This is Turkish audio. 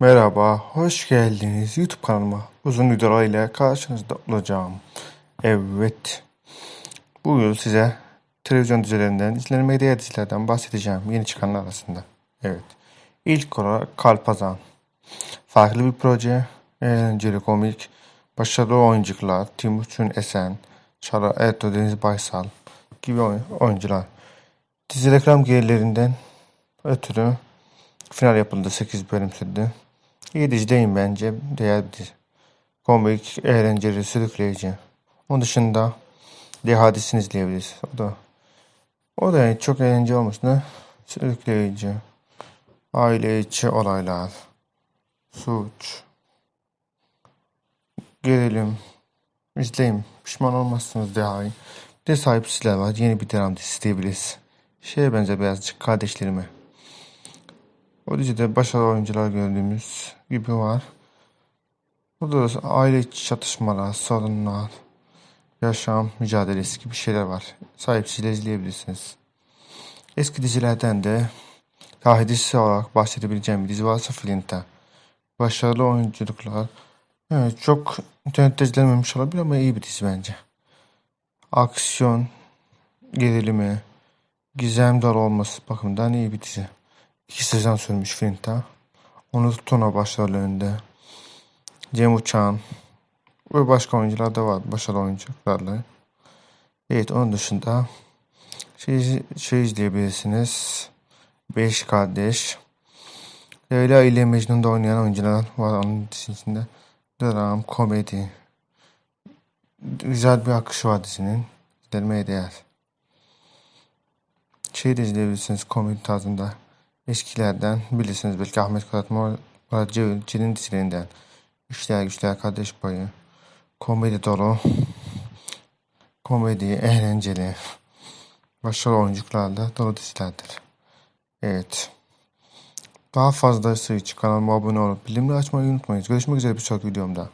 Merhaba, hoş geldiniz YouTube kanalıma. Uzun videolarla karşınızda olacağım. Evet, bu yıl size televizyon dizilerinden, izlenmeye değer dizilerden bahsedeceğim yeni çıkanlar arasında. Evet, ilk olarak Kalpazan. Farklı bir proje, eğlenceli komik, başarılı oyuncular, Timuçin Esen, Çara Ertuğ, Deniz Baysal gibi oy- oyuncular. Dizi reklam gelirlerinden ötürü final yapıldı, 8 bölüm sürdü. İyi dizi değil bence. Değer bir dizi. Komik, eğlenceli, sürükleyici. Onun dışında The Hadis'ini izleyebiliriz. O da o da yani çok eğlenceli olmasına sürükleyici. Aile içi olaylar. Suç. Gerilim. İzleyin. Pişman olmazsınız daha iyi. Bir de sahipsizler var. Yeni bir dram dizisi diyebiliriz. Şeye benzer birazcık kardeşlerime. O dizide başarılı oyuncular gördüğümüz gibi var. Burada da aile içi çatışmalar, sorunlar, yaşam mücadelesi gibi şeyler var. Sahipsiyle izleyebilirsiniz. Eski dizilerden de tarih dizisi olarak bahsedebileceğim bir dizi varsa Flint'te. Başarılı oyunculuklar. Evet, çok internette izlenmemiş olabilir ama iyi bir dizi bence. Aksiyon, gerilimi, gizem dolu olması bakımından iyi bir dizi. İki sezon sürmüş Flint'te. Onur Tuna başrollerinde. Cem Uçan ve başka oyuncular da var. Başarılı oyuncularla. Evet onun dışında şey, şey izleyebilirsiniz. Beş Kardeş. Leyla ile Mecnun'da oynayan oyuncular var onun dizisinde. Dram, komedi. Güzel bir akışı var dizinin. İzlenmeye değer. Şey de izleyebilirsiniz komedi tarzında. Eskilerden bilirsiniz belki Ahmet Kurat Murat Cevcil'in dizilerinden. Üçler Güçler Kardeş Payı. Komedi dolu. Komedi, eğlenceli. Başarılı oyuncularla dolu dizilerdir. Evet. Daha fazlası için kanalıma abone olup bildirimleri açmayı unutmayın. Görüşmek üzere bir sonraki videomda.